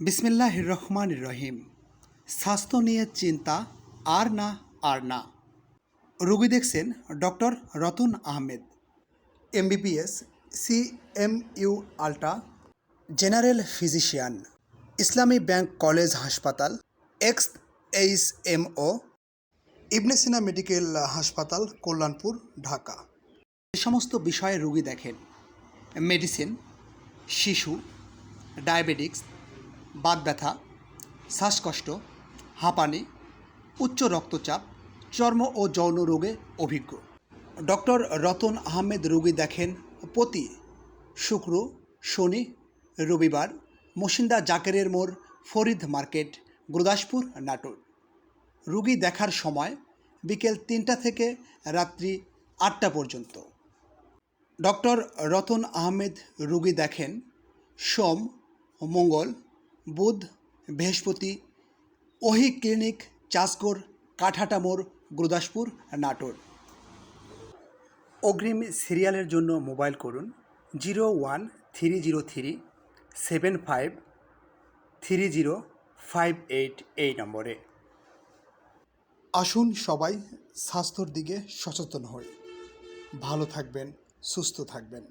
বিসমিল্লাহ রহমান রহিম। স্বাস্থ্য নিয়ে চিন্তা, আর না আর না। রোগী দেখছেন doctor Ratan Ahmed. MBBS C M U ultra, general physician, Islami bank college হাসপাতাল, X H M O, Ibn Sina medical হাসপাতাল, কল্যাণপুর, ঢাকা। এ সমস্ত বিষয়ে রুগী দেখেন। মেডিসিন, শিশু, ডায়াবেটিক্স বাত ব্যথা, শ্বাসকষ্ট, হাঁপানি, উচ্চ রক্তচাপ, চর্ম ও যৌন রোগে অভিজ্ঞ। ডক্টর রতন আহমেদ রোগী দেখেন প্রতি শুক্র, শনি, রবিবার মসিন্দা জাকেরের মোড়, ফরিদ মার্কেট, গুরদাসপুর, নাটোর। রুগী দেখার সময় বিকেল তিনটা থেকে রাত্রি আটটা পর্যন্ত। ডক্টর রতন আহমেদ রুগী দেখেন সোম, মঙ্গল বুধ, বৃহস্পতি, ওহি ক্লিনিক চাষগড় কাঠাটা মোড়, গুরদাসপুর, নাটোর। অগ্রিম সিরিয়ালের জন্য মোবাইল করুন zero one three zero three seven five three zero five eight এই নম্বরে। আসুন সবাই স্বাস্থ্যর দিকে সচেতন হই। ভালো থাকবেন, সুস্থ থাকবেন।